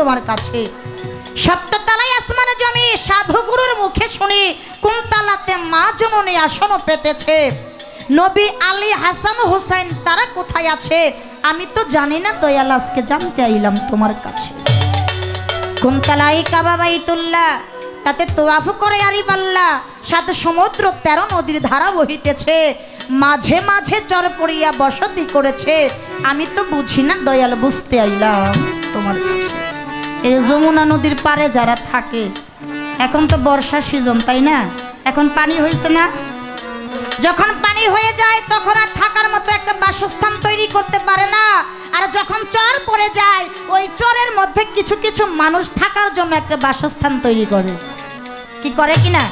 তোমার কাছে। সপ্ততলায় আসমানে জমি, সাধুগুরুর মুখে শুনি কোন তালাতে মা জননী আসন পেতেছে। নবী আলী হাসান হুসাইন তারা কোথায় আছে? আমি তো জানি না, দয়াল আজকে জানতে আইলাম তোমার কাছে। কুমতালাই কাবা বাইতুল্লাহ, তাতে তোয়াফ করে আরি পাল্লা সাত সমুদ্র তেরো নদীর ধারা বহিতেছে। মাঝে মাঝে চর পড়িয়া বসতি করেছে। আমি তো বুঝি না, দয়াল, বুঝতে আইলাম তোমার কাছে। এই যমুনা নদীর পারে যারা থাকে, এখন তো বর্ষার সিজন তাই না? এখন পানি হয়েছে না? যখন পানি হয়ে যায়, তখন আর থাকার মতো একটা বাসস্থান তৈরি করতে পারে না। আর যখন চর পড়ে যায়, ওই চরের মধ্যে কিছু কিছু মানুষ থাকার জন্য একটা বাসস্থান তৈরি করে। কি করে কি না?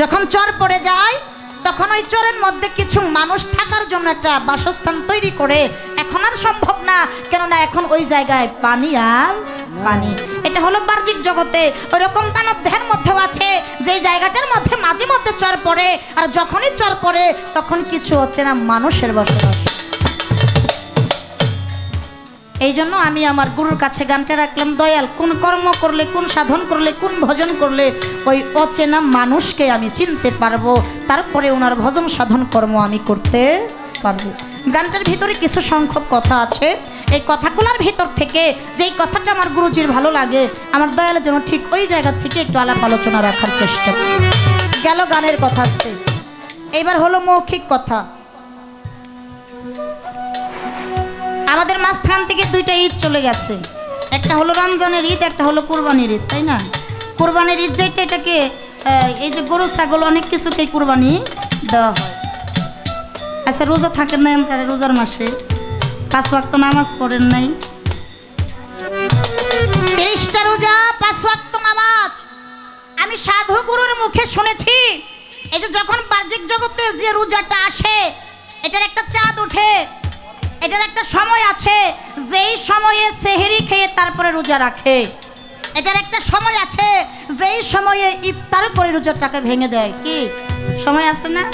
যখন চর পড়ে যায়, তখন ওই চরের মধ্যে কিছু মানুষ থাকার জন্য একটা বাসস্থান তৈরি করে। এখন আর সম্ভব না, কেননা এখন ওই জায়গায় পানি আর পানি এটা হলো বাহ্যিক জগতে। ওরকম তানব দেহের মধ্যেও আছে। যে জায়গাটার মধ্যে মাঝে মধ্যে চর পড়ে, আর যখনই চর পড়ে, তখন কিছু হচ্ছে না, মানুষের বসবাস। এই জন্য আমি আমার গুরুর কাছে গানটা রাখলাম, দয়াল, কোন কর্ম করলে, কোন সাধন করলে, কোন ভজন করলে, ওই অচেনা মানুষকে আমি চিনতে পারব। তারপরে ওনার ভজন সাধন কর্ম আমি করতে পারব। গানটার ভিতরে কিছু সংখ্যক কথা আছে। এই কথাগুলোর ভিতর থেকে যেই কথাটা আমার গুরুজির ভালো লাগে, আমার দয়ালের জন্য ঠিক ওই জায়গা থেকে একটু আলাপ আলোচনা রাখার চেষ্টা গেল গানের কথা আসতে। এইবার হলো মৌখিক কথা। আমাদের মাঝখান থেকে দুইটা ঈদ চলে গেছে। একটা হলো রমজানের ঈদ, একটা হলো কোরবানির ঈদ, তাই না? কোরবানির ঈদ যেটা এটাকে এই যে গরু, ছাগল, অনেক কিছুকে কোরবানি দেওয়া হয়। আচ্ছা রোজা থাকেন না আপনারা রোজার মাসে? পাঁচ ওয়াক্ত নামাজ পড়েন নাই? তিরিশটা রোজা, পাঁচ ওয়াক্ত নামাজ। আমি সাধু গুরুর মুখে শুনেছি, এই যে যখন বাহ্যিক জগতের যে রোজাটা আসে, এটার একটা চাঁদ ওঠে, এটার একটা সময় আছে, যেই সময়ে সেহেরি খেয়ে তারপরে রোজা রাখে। এটার একটা সময় আছে, যেই সময়ে ইফতার করে রোজাটাকে ভেঙে দেয়। কি? সময় আছে না?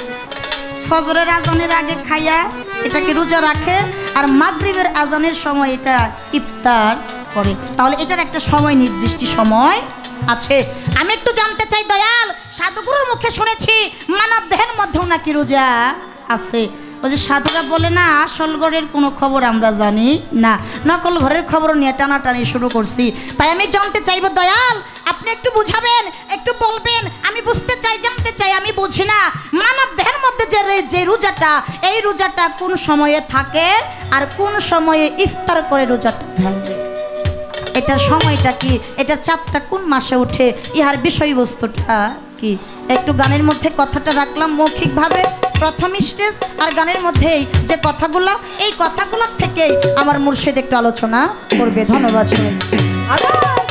ফজরের আজানের আগে খাইয়া এটাকে রোজা রাখে আর মাগরিবের আজানের সময় এটা ইফতার করে। তাহলে এটার একটা সময় নির্দিষ্ট সময় আছে। আমি একটু জানতে চাই দয়াল, সাধুগুরুর মুখে শুনেছি মানব দেহের মধ্যেও নাকি রোজা আছে। ওই যে সাধুরা বলে না, আসল ঘরের কোনো খবর আমরা জানি না। নকল ঘরের খবর নিয়ে টানাটানি শুরু করছি। তাই আমি জানতে চাইব দয়াল, আপনি একটু বুঝাবেন, একটু বলবেন, আমি বুঝতে চাই জানতে চাই, আমি বুঝি না। মানব দেহের মধ্যে যে যে রোজাটা, এই রোজাটা কোন সময়ে থাকে আর কোন সময়ে ইফতার করে রোজাটা ভাঙে এটার সময়টা কি? এটার চাঁদটা কোন মাসে ওঠে? ইহার বিষয়বস্তুটা কি? একটু গানের মধ্যে কথাটা রাখলাম মৌখিকভাবে। প্রথম স্টেজ আর গানের মধ্যেই যে কথাগুলো, এই কথাগুলোর থেকেই আমার মুর্শিদ একটু আলোচনা করবে। ধন্যবাদ সবাই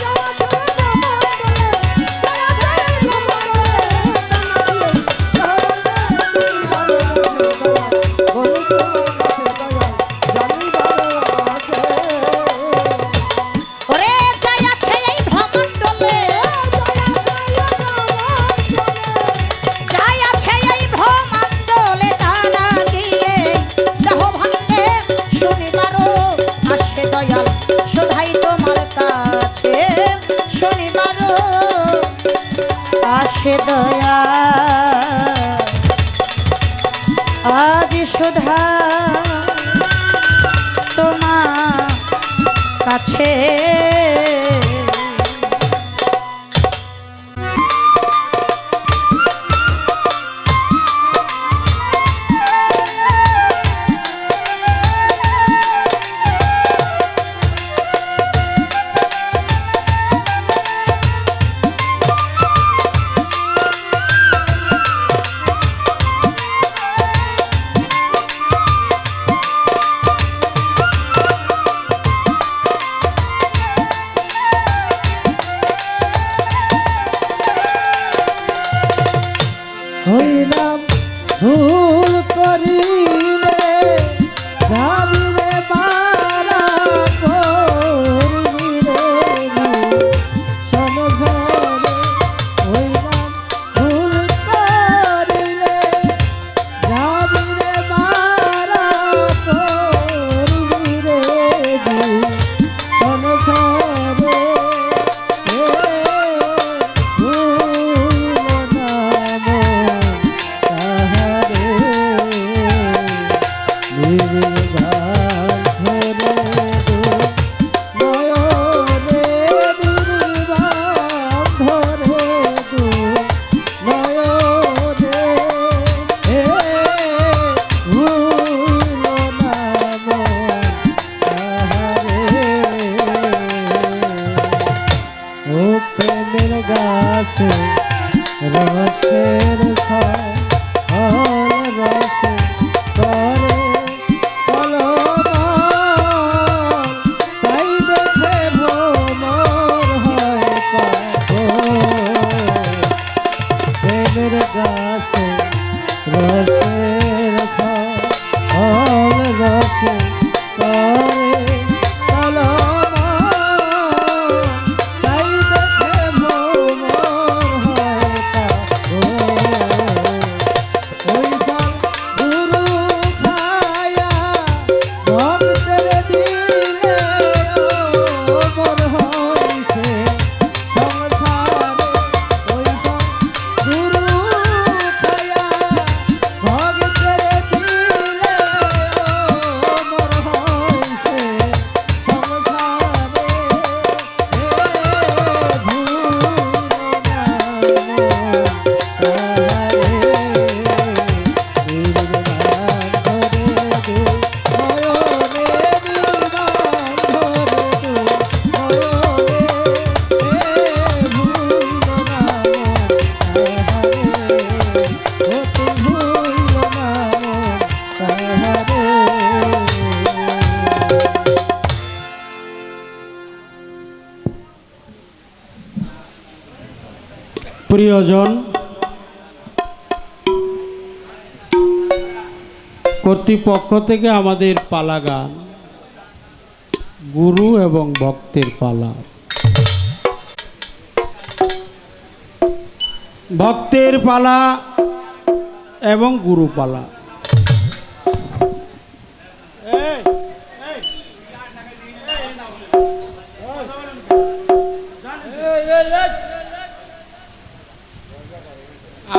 প্রিয়জন কর্তৃপক্ষ থেকে আমাদের পালা গান গুরু এবং ভক্তের পালা। ভক্তের পালা এবং গুরু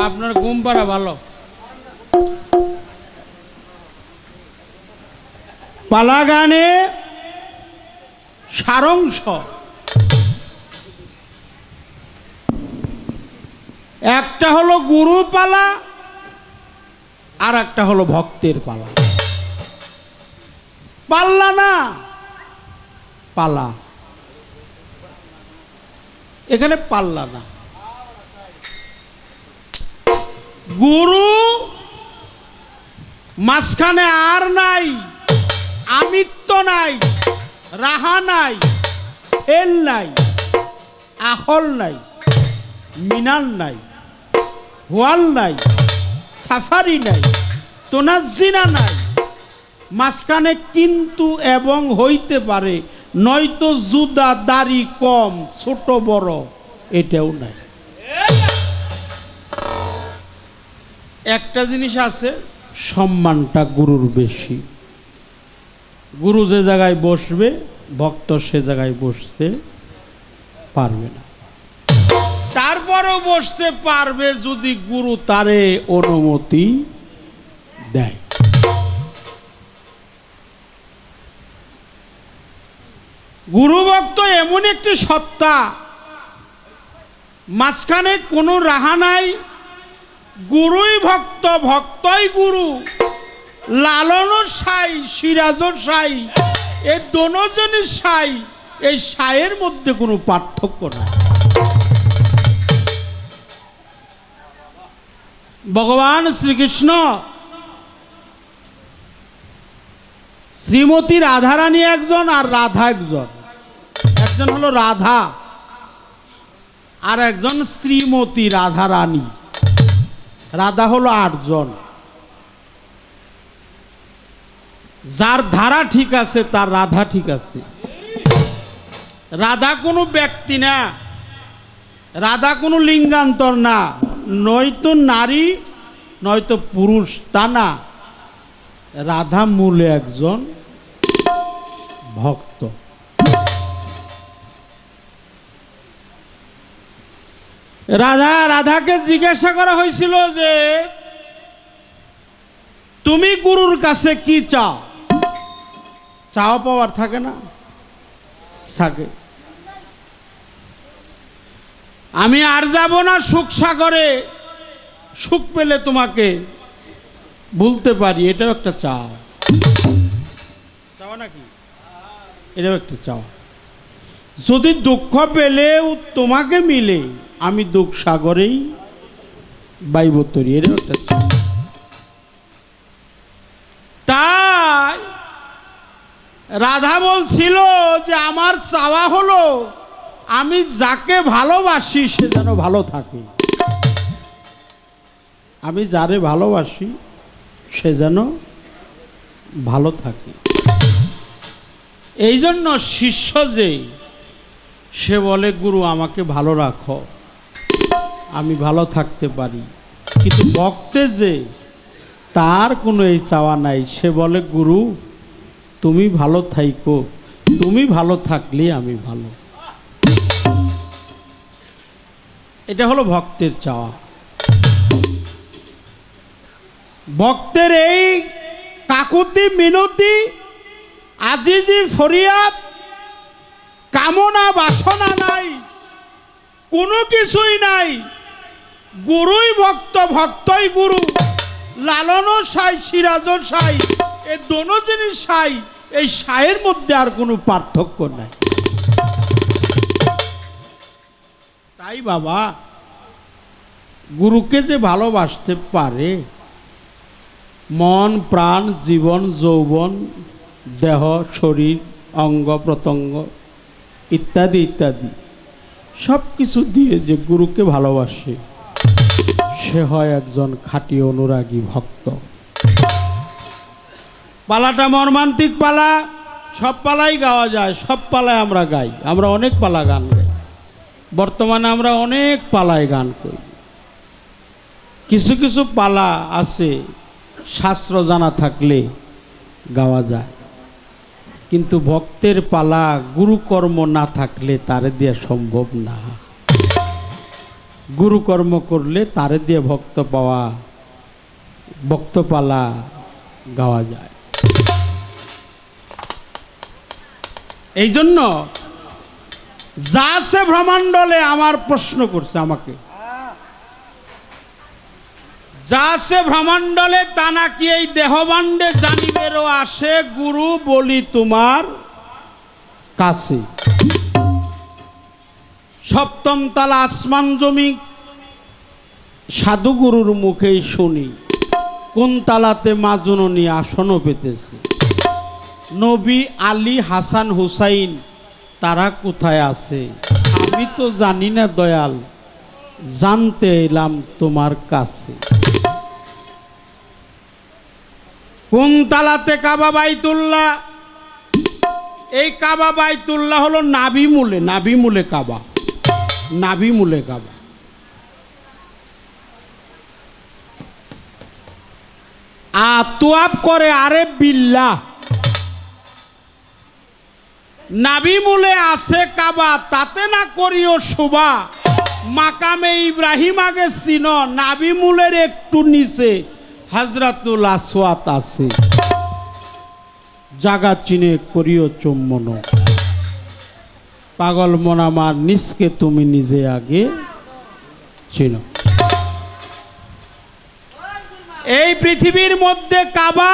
আপনার ঘুম পাড়া ভালো। পালা গানে সারাংশ। একটা হলো গুরু পালা আর একটা হলো ভক্তের পালা। পাল্লা না, পালা। এখানে পাল্লা না। গুরু, মাঝখানে আর নাই, আমিত্ব নাই, রাহা নাই ফেল নাই, আখল নাই, মিনাল নাই, হোয়াল নাই, সাফারি নাই তোনাজিনা নাই। মাঝখানে কিন্তু এবং হইতে পারে, নয়তো জুদা দাড়ি কম, ছোট বড়, এটাও নাই। একটা জিনিস আছে সম্মানটা গুরুর বেশি। গুরু যে জায়গায় বসবে ভক্ত সে জায়গায় বসতে পারবে না। তারপরেও বসতে পারবে যদি গুরু তারে অনুমতি দেয়। গুরু ভক্ত এমন একটি সত্তা মাঝখানে কোনো রাহা নাই গুরুই ভক্ত, ভক্তই গুরু। লালনও সাই, সিরাজও সাই এই দোনোজনই সাই, এই সায়ের মধ্যে কোনো পার্থক্য নাই। ভগবান শ্রীকৃষ্ণ শ্রীমতী রাধারানী একজন আর রাধা একজন। একজন হলো রাধা আর একজন শ্রীমতী রাধারানী। রাধা হলো আটজন। যার ধারা ঠিক আছে, তার রাধা ঠিক আছে। রাধা কোনো ব্যক্তি না। রাধা কোনো লিঙ্গান্তর না। নয়তো নারী, নয়তো পুরুষ, তা না। রাধা মূলে একজন ভক্ত। রাধা, রাধাকে জিজ্ঞাসা করা হয়েছিল যে, তুমি গুরুর কাছে কি চাও? চাওয়া পাওয়ার থাকে না? থাকে। আমি আর যাব না সুখ সাগরে, সুখ পেলে তোমাকে বলতে পারি, এটাও একটা চাও চাওয়া নাকি? এটাও একটা চাও যদি দুঃখ পেলেও তোমাকে মিলে আমি দুঃখ সাগরেই বাইব তরি তাই রাধা বলছিল যে আমার চাওয়া হলো, আমি যাকে ভালোবাসি সে যেন ভালো থাকে। আমি যারে ভালোবাসি সে যেন ভালো থাকে। এই জন্য শিষ্য যে, সে বলে, গুরু, আমাকে ভালো রাখো। আমি ভালো থাকতে পারি। কিন্তু ভক্তের যে তার কোনো এই চাওয়া নাই, সে বলে, গুরু, তুমি ভালো থাইকো। তুমি ভালো থাকলে আমি ভালো। এটা হলো ভক্তের চাওয়া। ভক্তের এই কাকুতি, মিনতি, আজিজি, ফরিয়াদ, কামনা, বাসনা নাই, কোনো কিছুই নাই। গুরুই ভক্ত ভক্তই গুরু। লালনও সাই, সিরাজও সাই এই দোনো জিনিস সাই, এই সায়ের মধ্যে আর কোনো পার্থক্য নাই। তাই বাবা, গুরুকে যে ভালোবাসতে পারে, মন, প্রাণ, জীবন, যৌবন, দেহ, শরীর, অঙ্গ, প্রত্যঙ্গ ইত্যাদি ইত্যাদি সব কিছু দিয়ে যে গুরুকে ভালোবাসে। সে হয় একজন খাঁটি অনুরাগী ভক্ত। পালাটা মর্মান্তিক পালা, সব পালাই গাওয়া যায়, সব পালায় আমরা গাই, আমরা অনেক পালা গান গাই। বর্তমানে আমরা অনেক পালায় গান করি। কিছু কিছু পালা আছে, শাস্ত্র জানা থাকলে গাওয়া যায়। কিন্তু ভক্তের পালা গুরুকর্ম না থাকলে তারে দেওয়া সম্ভব না। গুরুকর্ম করলে তারে দিয়ে ভক্ত পাওয়া ভক্তপালা গাওয়া যায়। এই জন্য যা আছে ভ্রমণ্ডলে আমার প্রশ্ন করছে আমাকে, যা আছে ভ্রমণ্ডলে তা নাকি এই দেহবাণ্ডে জানিবেরও আসে, গুরু বলি তোমার কাছে। সপ্তম তালা আসমান জমি। সাধুগুরুর মুখেই শুনি, কোন তালাতে মা জননী আসনও পেতেছে। নবী আলী হাসান হুসাইন, তারা কোথায় আছে? আমি তো জানি না দয়াল, জানতে এলাম তোমার কাছে। কোন তালাতে কাবা বাইতুল্লাহ? এই কাবা বাইতুল্লাহ হলো নাভি মূলে নাভি মূলে কাবা। নাভি মূলে কাবা আতুয়াব করে, আরে বিল্লা। নাভি মূলে আছে কাবা, তাতে না করিও শোভা। মাকামে ইব্রাহিম আগে চিন, নাভি মূলের একটু নিচে। হাজরাতুল আসওয়াত আছে। জাগা চিনে করিও চুম্বন। পাগল মন আমার, নিজকে তুমি নিজে আগে চিনো এই পৃথিবীর মধ্যে কাবা,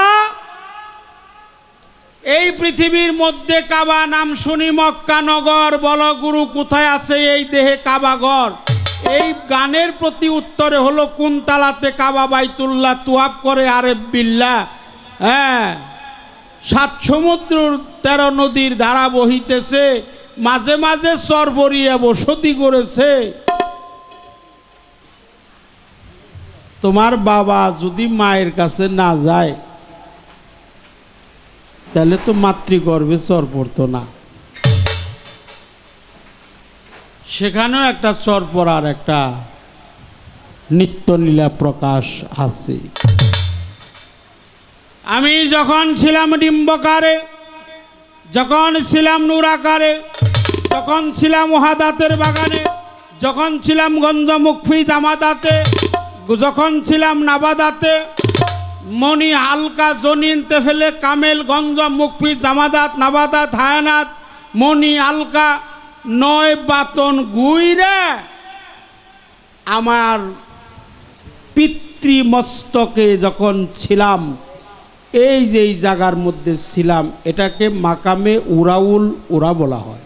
এই পৃথিবীর মধ্যে কাবা নাম শুনি মক্কা নগর, বল গুরু কোথায় আছে এই দেহে কাবাগর এই গানের প্রতি উত্তরে হলো কোন তালাতে কাবা বাইতুল্লাহ তুয়াব করে আরে বিল্লা হ্যাঁ সাত সমুদ্র তেরো নদীর ধারা বহিতেছে মাঝে মাঝে সরবরিয়া বসতি করেছে। তোমার বাবা যদি মায়ের কাছে না যায়, তাহলে তো মাতৃগর্ভে চর পড়তো না। সেখানেও একটা চর পড়ার একটা নিত্যলীলা প্রকাশ আছে। আমি যখন ছিলাম ডিম্বকারে যখন ছিলাম নুরাকারে যখন ছিলাম ওহাদাতের বাগানে, যখন ছিলাম গঞ্জ মুখফি জামাদাতে, যখন ছিলাম নাবাদাতে, মণি হালকা জনিন তেফেলে কামেল গঞ্জ মুখফি জামাদাত, নাবাদাত, হায়ানাত, মণি আলকা নয় বাতন গুইরে, আমার পিতৃমস্তকে যখন ছিলাম এই যে এই জায়গার মধ্যে ছিলাম, এটাকে মাকামে উরাউল উরা বলা হয়।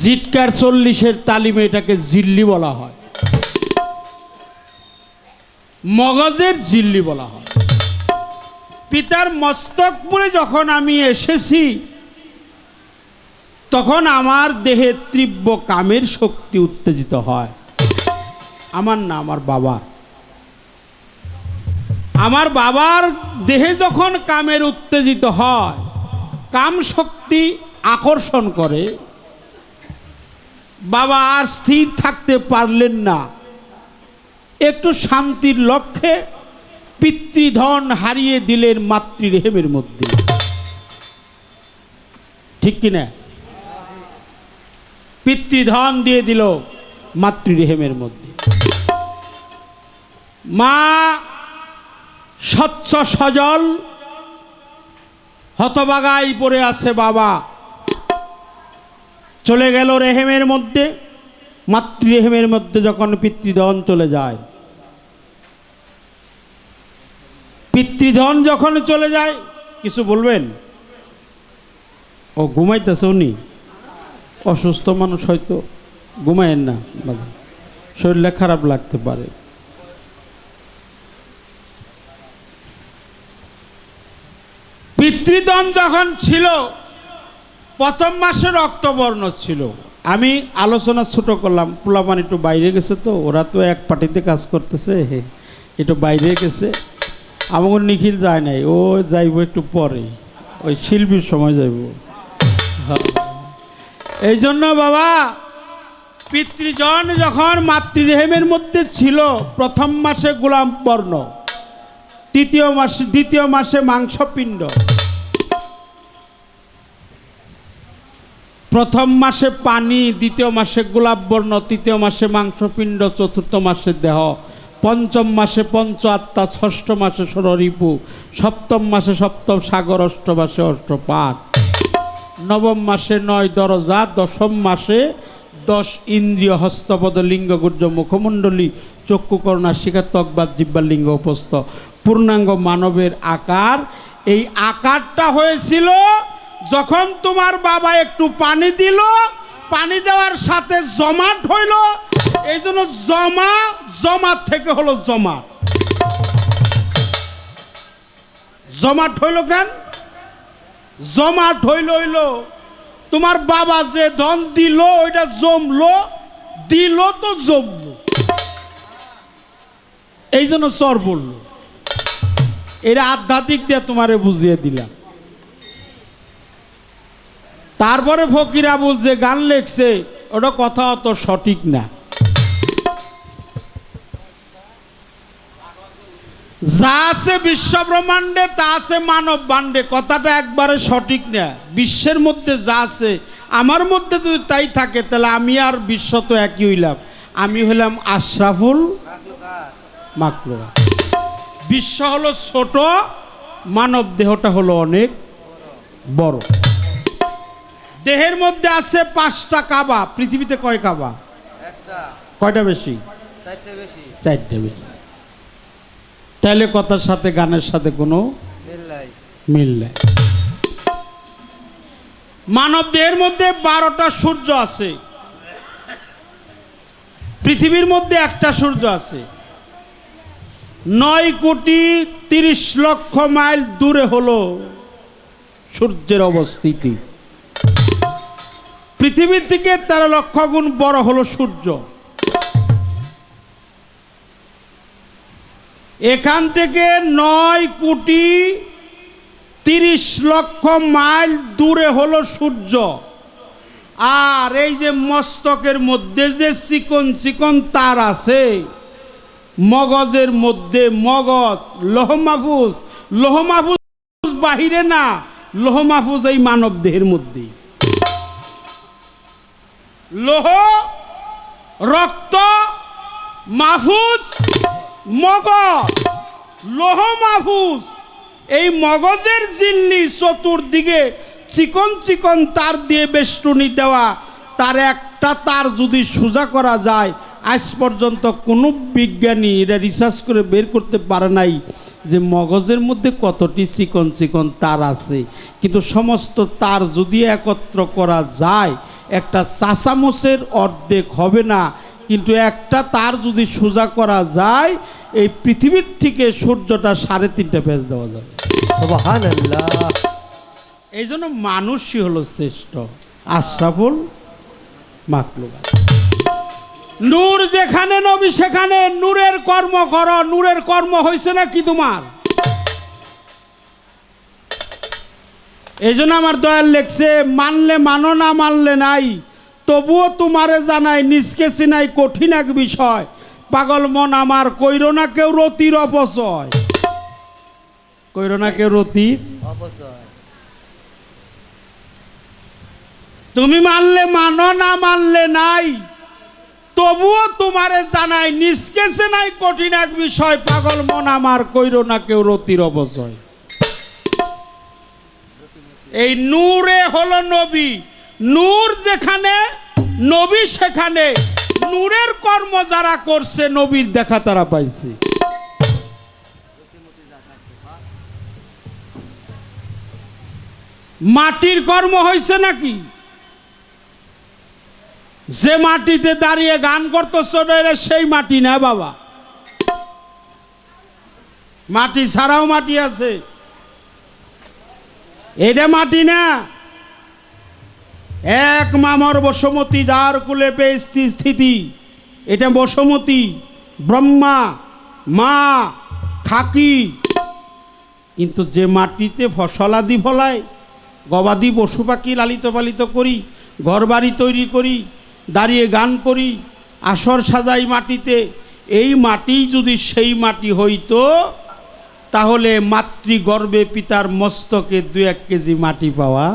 জিটকার চল্লিশের তালিমে এটাকে জিল্লি বলা হয়। মগজের জিল্লি বলা হয়। পিতার মস্তকপুরে যখন আমি এসেছি, তখন আমার দেহে তীব্র কামের শক্তি উত্তেজিত হয়। আমার না, আমার বাবার। আমার বাবার দেহে যখন কামের উত্তেজিত হয়, কাম শক্তি আকর্ষণ করে, বাবা আর স্থির থাকতে পারলেন না। একটু শান্তির লক্ষ্যে পিতৃধন হারিয়ে দিলেন মাতৃরেহেমের মধ্যে। ঠিক কিনা? পিতৃধন দিয়ে দিল মাতৃরেহেমের মধ্যে। মা স্বচ্ছ সজল হতবাগাই পড়ে আছে বাবা। চলে গেল রেহেমের মধ্যে, মাতৃরেহেমের মধ্যে যখন পিতৃধন চলে যায়। পিতৃধন যখন চলে যায়, কিছু বলবেন? ও ঘুমাইতেছে উনি? অসুস্থ মানুষ হয়তো ঘুমায়েন না, বাবা। শরীরটা খারাপ লাগতে পারে। পিতৃদন যখন ছিল, প্রথম মাসে রক্তবর্ণ ছিল। আমি আলোচনা ছোট করলাম, পোলাপান একটু বাইরে গেছে তো, ওরা তো এক পার্টিতে কাজ করতেছে একটু বাইরে গেছে। আমাকে নিখিল যায় নাই, ও যাইব একটু পরে, ওই শিল্পীর সময় যাইব। হ্যাঁ। এই জন্য বাবা, পিতৃজন যখন মাতৃরেহেমের মধ্যে ছিল, প্রথম মাসে গোলাম বর্ণ তৃতীয় মাসে, দ্বিতীয় মাসে মাংসপিণ্ড। প্রথম মাসে পানি, দ্বিতীয় মাসে গোলাপ বর্ণ, তৃতীয় মাসে মাংসপিণ্ড, চতুর্থ মাসে দেহ, পঞ্চম মাসে পঞ্চ আত্মা, ষষ্ঠ মাসে ষড়রিপু সপ্তম মাসে সপ্তম সাগর, অষ্ট মাসে অষ্টপাঠ নবম মাসে নয় দরজা, দশম মাসে দশ ইন্দ্রিয় হস্তপদ লিঙ্গ, গুর্জ, মুখমণ্ডলী চক্ষুকর্ণা শিখা তকবাদ জিব্বার লিঙ্গ, উপস্থ। পূর্ণাঙ্গ মানবের আকার, এই আকারটা হয়েছিল যখন তোমার বাবা একটু পানি দিল, পানি দেওয়ার সাথে জমাট হইল এই জন্য জমা জমাট থেকে হলো জমা। জমাট হইল কেন? জমাট হইল হইল, তোমার বাবা যে ধন দিল, ওইটা জমলো, দিল তো জমলো। এই জন্য চর বলল। এটা আধ্যাত্মিক দিয়ে তোমারে বুঝিয়ে দিলাম। তারপরে ফকিরা যে গান লেখছে, ওটা কথা অত সঠিক না। যা আছে বিশ্ব ব্রহ্মাণ্ডে তা আছে মানব বান্ডে কথাটা একবারে সঠিক না। বিশ্বের মধ্যে যা আছে, আমার মধ্যে যদি তাই থাকে, তাহলে আমি আর বিশ্ব তো একই হইলাম। আমি হইলাম আশরাফুল মাকলুরা বিশ্ব হলো ছোট, মানব দেহটা হলো অনেক বড়। দেহের মধ্যে আছে পাঁচটা কাবা পৃথিবীতে কয় কাবা? কয়টা বেশি? চারটে বেশি। তাহলে কথার সাথে গানের সাথে কোনো মিল নেই। মানব দেহের মধ্যে বারোটা সূর্য আছে। পৃথিবীর মধ্যে একটা সূর্য আছে। নয় কোটি তিরিশ লক্ষ মাইল দূরে হলো সূর্যের অবস্থিতি। পৃথিবীর থেকে তেরো লক্ষ গুণ বড় হলো সূর্য। এখান থেকে নয় কোটি তিরিশ লক্ষ মাইল দূরে হলো সূর্য। আর এই যে মস্তকের মধ্যে যে চিকন চিকন তার আছে, মগজের মধ্যে মগজ, লোহ মাহফুজ লোহ মাহফুজ বাহিরে না, লোহ মাহফুজ এই মানব দেহের মধ্যেই। লোহ, রক্ত মাহফুজ মগজ। লোহ মাহফুজ এই মগজের জিল্লি চতুর্দিকে চিকন চিকন তার দিয়ে বেষ্টনী দেওয়া। তার একটা তার যদি সোজা করা যায়, আজ পর্যন্ত কোনো বিজ্ঞানী এটা রিসার্চ করে বের করতে পারে নাই যে মগজের মধ্যে কতটি চিকন চিকন তার আছে। কিন্তু সমস্ত তার যদি একত্র করা যায় একটা চাচামচের অর্ধেক হবে না। কিন্তু একটা তার যদি সোজা করা যায় এই পৃথিবীর থেকে সূর্যটা সাড়ে তিনটে পেজ দেওয়া যাবে। এই জন্য মানুষই হলো শ্রেষ্ঠ। আশরাফুল মাকলুকাত নূর যেখানে নবী সেখানে নূরের কর্ম করো নূরের কর্ম হয়েছে না কি তোমার? এই জন্য আমার দয়াল লেখছে মানলে মানো না মানলে নাই। তবুও তোমারে জানাই নিজকে চিনাই কঠিন এক বিষয়। পাগল মন আমার কইরো না কেউ রতির অপচয়। কইরো না কেউ অপচয়। তুমি মানলে মানো না মানলে নাই। তবুও তোমারে জানাই নিষ্কেছে নাই কঠিন এক বিষয়। পাগল মন আমার কইরো না কেউ রতির অবচয় এই নূরে হলো নবী। নূর যেখানে, নবী সেখানে। নূরের কর্ম যারা করছে, নবীর দেখা তারা পাইছে। মাটির কর্ম হয়েছে নাকি? যে মাটিতে দাঁড়িয়ে গান করতো সেই মাটি না বাবা। মাটি ছাড়াও মাটি আছে। এটা মাটি না। এক মামর বসমতি, যার কুলে পেয়ে স্থি- স্থিতি, এটা বসমতি, ব্রহ্মা, মা খাকি কিন্তু যে মাটিতে ফসলাদি ফলায়, গবাদি পশু পাখি লালিত পালিত করি, ঘরবাড়ি তৈরি করি, দাঁড়িয়ে গান করি, আসর সাজাই মাটিতে, এই মাটি যদি সেই মাটি হইতো তাহলে মাতৃগর্ভে পিতার মস্তকে দু এক কেজি মাটি পাওয়া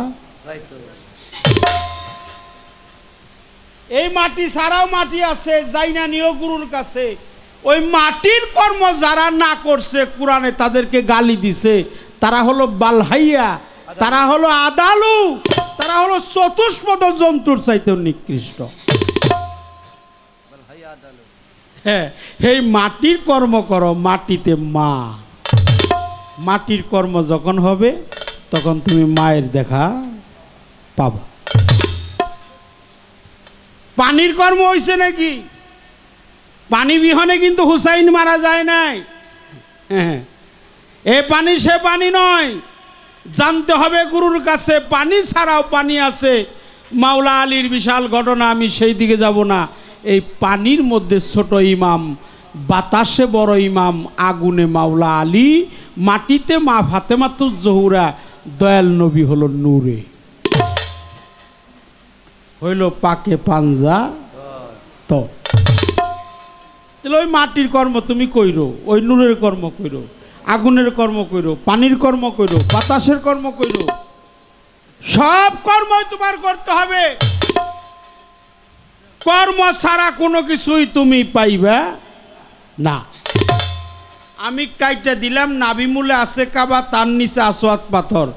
এই মাটি ছাড়াও মাটি আছে যাই না নিয় গুরুর কাছে। ওই মাটির কর্ম যারা না করছে, কোরআনে তাদেরকে গালি দিছে। তারা হলো বালহাইয়া, তারা হলো আদালু, তারা হলো চতুষ্পদ জন্তুর চাইতেও নিকৃষ্ট। হ্যাঁ এই মাটির কর্ম করো, মাটিতে মা। মাটির কর্ম যখন হবে, তখন তুমি মায়ের দেখা পাবা। পানির কর্ম হয়েছে নাকি? পানি বিহনে কিন্তু হুসাইন মারা যায় নাই। হ্যাঁ এ পানি সে পানি নয়। জানতে হবে গুরুর কাছে, পানি ছাড়াও পানি আছে। মাওলা আলীর বিশাল ঘটনা, আমি সেই দিকে যাব না। এই পানির মধ্যে ছোট ইমাম, বাতাসে বড় ইমাম, আগুনে মাওলা আলী মাটিতে মা ফাতেমাতুজ জহুরা দয়াল নবী হলো নূরে। হইল পাকে পাঞ্জা। তো। তাহলে ওই মাটির কর্ম তুমি কইরো, ওই নূরের কর্ম কইরো, আগুনের কর্ম কইরো, পানির কর্ম কইরো, বাতাসের কর্ম কইরো। সব কর্মই তোমার করতে হবে। কর্ম ছাড়া কোনো কিছুই তুমি পাইবা না। আমি কাইটা দিলাম, নাবিমূলে আছে কাবা, তার নিচে আসোয়াত পাথর।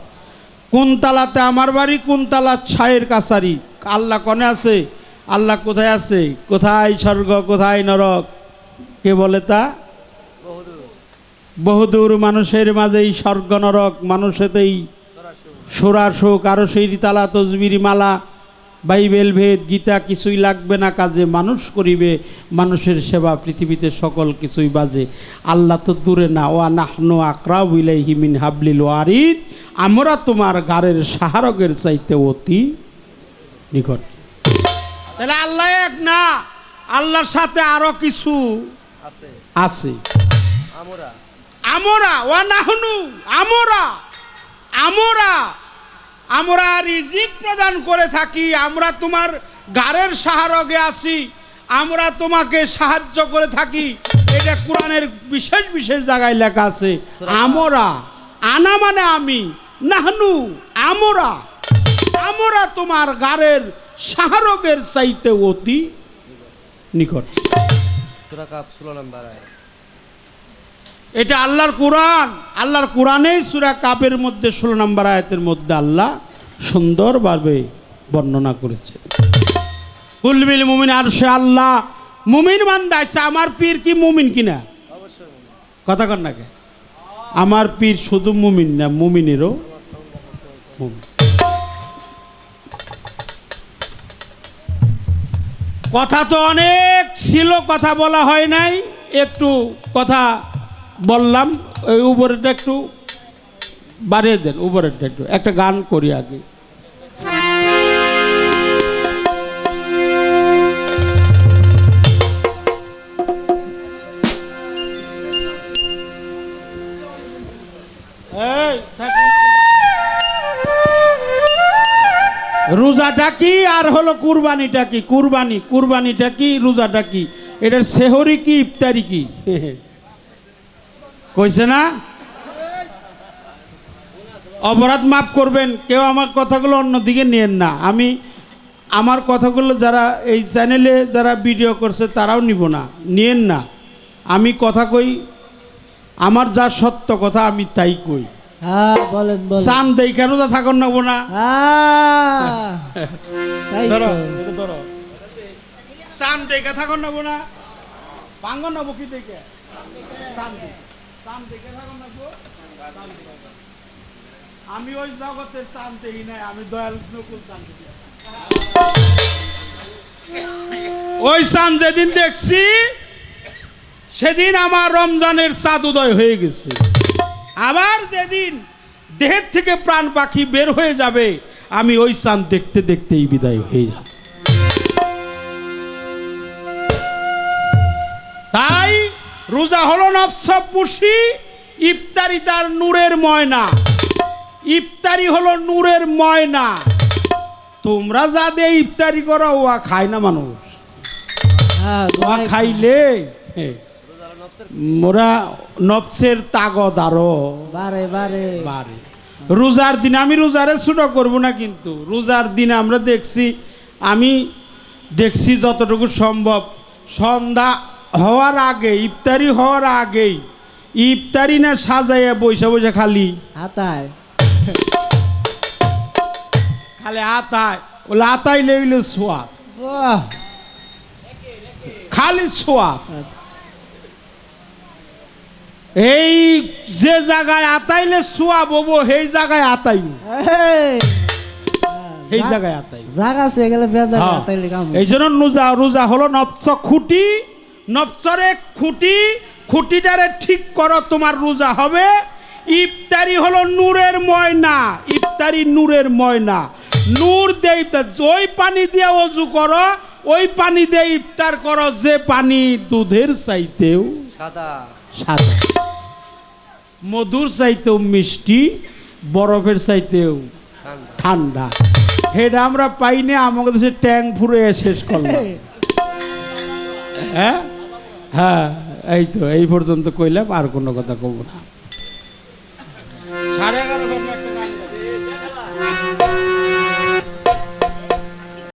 কোন তালাতে আমার বাড়ি, কোন তালা ছায়ের কাছারি? আল্লাহ কনে আছে? আল্লাহ কোথায় আছে? কোথায় স্বর্গ, কোথায় নরক? কে বলে তা? বহুদূর। মানুষের মাঝেই স্বর্গ, নরক, মানুষেতেই সোরা শোক আরও সেই তালা, তসবির, মালা বাইবেল ভেদ গীতা কিছুই লাগবে না কাজে মানুষ করিবে মানুষের সেবা পৃথিবীতে সকল কিছুই বাজে। আল্লাহ তো দূরে না ওয়া নাহনু আকরা বিলাইহি মিন হাবলিল ওয়ারিদ আমরা তোমার গারের সাহারকের চাইতে অতি নিকট। তাহলে আল্লাহ এক না আল্লাহর সাথে আরও কিছু আছে। আছে। আমরা। আমরা ওয়া নাহনু আমরা আমরা। আমরা রিজিক প্রদান করে থাকি আমরা তোমার গারের সাহারগে আছি আমরা তোমাকে সাহায্য করে থাকি। এটা কোরআনের বিশেষ বিশেষ জায়গায় লেখা আছে আমরা আনা মানে আমি নাহনু আমরা আমরা তোমার গারের সাহারগের চাইতে অতি নিকট। সুরা কাপ ষোলো নাম্বার এটা আল্লাহর কোরআন। আল্লাহর কোরআনেই সুরা কাপের মধ্যে ষোলো নম্বর আয়াতের মধ্যে আল্লাহ সুন্দরভাবে বর্ণনা করেছে। কুলবিল মুমিন আর সে আল্লাহ। মুমিন বান্দা আছে, আমার পীর কি মুমিন কিনা? কথা কর নাকি আমার পীর শুধু মুমিন না, মুমিনেরও কথা তো অনেক ছিল, কথা বলা হয় নাই। একটু কথা বললাম ওই উপরেটা একটু বাড়িয়ে দেন, উপরেরটা একটু। একটা গান করি আগে। রোজাটা কি আর হলো কুরবানিটা কি? কুরবানি, কুরবানিটা কি, রোজাটা কি? এটার সেহরি কি, ইফতারি কি? কইছে না? অপরাধ মাফ করবেন কেউ আমার কথাগুলো অন্যদিকে নিয়েন না। আমি আমার কথাগুলো যারা এই চ্যানেলে যারা ভিডিও করছে তারাও নিব না নিয়েন না। আমি কথা কই আমার যা সত্য কথা আমি তাই কই। হ্যাঁ বলেন বলেন। চান দেখা রোজা থাকুন নেব না? তো। ধরো। চান দেখে থাকুন নেব না? নেব কি দেখে চান আমি ওই জগতের চান দেখি নাই, আমি দয়াল নকুল ওই চান যেদিন দেখছি, সেদিন আমার রমজানের চাঁদ উদয় হয়ে গেছে। আবার যেদিন দেহের থেকে প্রাণ পাখি বের হয়ে যাবে, আমি ওই চাঁদ দেখতে দেখতেই বিদায় হয়ে যাব। তাই রোজা হলো নফসব পুষি ইফতারি তার নূরের ময়না। ইফতারি হলো নূরের ময়না। তোমরা যা দিয়ে ইফতারি করো ওয়া খায় না মানুষ। হ্যাঁ ওয়া খাইলে মোরা নফসের তাগদ আরও। বারে বারে। বাড়ে রোজার দিন আমি রোজারে ছোট করব না কিন্তু রোজার দিন আমরা দেখছি আমি দেখছি যতটুকু সম্ভব সন্ধ্যা হওয়ার আগে ইফতারি হওয়ার আগেই ইফতারি না সাজাইয়া বৈশা বৈশা খালি। হাতায় খালি আতায়। ওলে আতাই লেগলে সোয়া খালি সোয়া এই যে জায়গায় আতাইলে সোয়া ববো সেই জায়গায় আতাই এই, জায়গায় আতাই জাগা সে গেলে বেজার হ্যাঁ। হাতাইলে কাম এই জন্য রোজা রোজা হলো নফস খুঁটি নফসরে খুঁটি খুঁটিটারে ঠিক করো তোমার রোজা হবে। ইফতারি হলো নূরের ময়না ইফতারি নূরের ময়না। নূর দিয়ে ইফতার ওই পানি দিয়ে অজু করো ওই পানি দিয়ে ইফতার করো যে পানি দুধের চাইতেও সাদা। সাদা। মধুর চাইতেও মিষ্টি বরফের চাইতেও ঠান্ডা। সেটা আমরা পাইনি আমাকে দেশে ট্যাং ফুরে শেষ করলাম। হ্যাঁ? হ্যাঁ এই তো এই পর্যন্ত কইলাম আর কোনো কথা কব না। সাড়ে